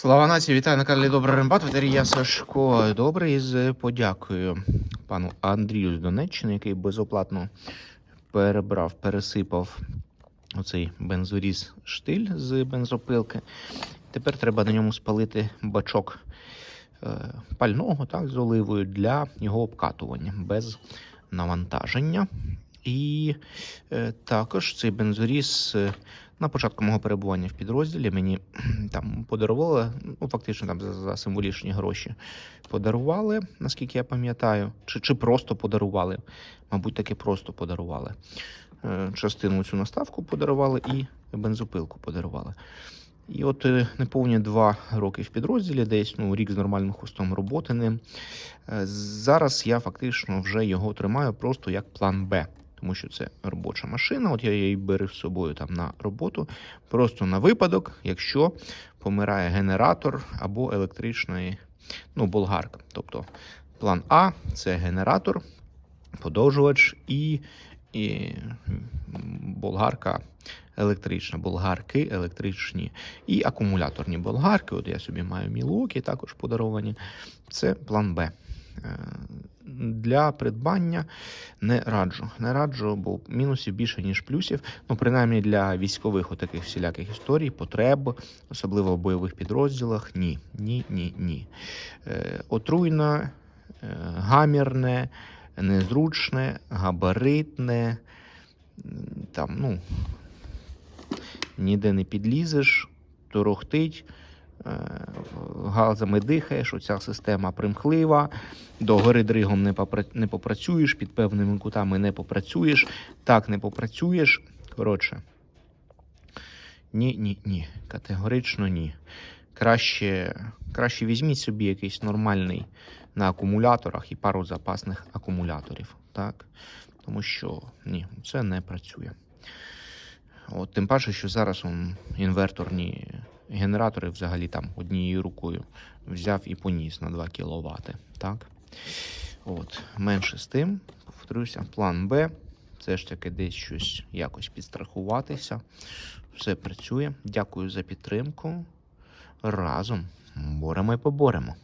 Слава нації, вітаю на каналі Добрий Рембат. Ветері я Сашко. Добрий з подякою пану Андрію з Донеччини, який безоплатно перебрав, пересипав оцей бензоріз штиль з бензопилки. Тепер треба на ньому спалити бачок е, пального так, з оливою для його обкатування без навантаження. І е, також цей бензоріз е, на початку мого перебування в підрозділі мені там подарували, ну фактично там за, за символічні гроші подарували, наскільки я пам'ятаю, чи, чи просто подарували. Мабуть, таки просто подарували. Е, Частину цю наставку подарували і бензопилку подарували. І от е, неповні два роки в підрозділі, десь ну, рік з нормальним хвостом роботи ним. Е, Зараз я фактично вже його тримаю просто як план Б. Тому що це робоча машина, от я її беру з собою там на роботу, просто на випадок, якщо помирає генератор або електричний ну, болгарка. Тобто план А це генератор, подовжувач і, і болгарка електрична, болгарки електричні і акумуляторні болгарки. От я собі маю мілокі, також подаровані. Це план Б. Для придбання не раджу. Не раджу, бо мінусів більше, ніж плюсів. Ну, принаймні для військових отаких всіляких історій, потреб, особливо в бойових підрозділах. Ні, ні, ні, ні. Е, отруйне, е, гамірне, незручне, габаритне. Там, ну, ніде не підлізеш, торохтить. Е, Газами дихаєш, оця система примхлива, до гори дригом не, попра... не попрацюєш, під певними кутами не попрацюєш, так не попрацюєш. Коротше, ні, ні, ні. Категорично ні. Краще, краще візьміть собі якийсь нормальний на акумуляторах і пару запасних акумуляторів. Так? Тому що ні, це не працює. От, тим паче, що зараз он, інверторні генератори взагалі там однією рукою взяв і поніс на 2 кВт. Так? От, менше з тим, повторюся, план Б. Це ж таки десь щось якось підстрахуватися. Все працює. Дякую за підтримку. Разом боремо і поборемо.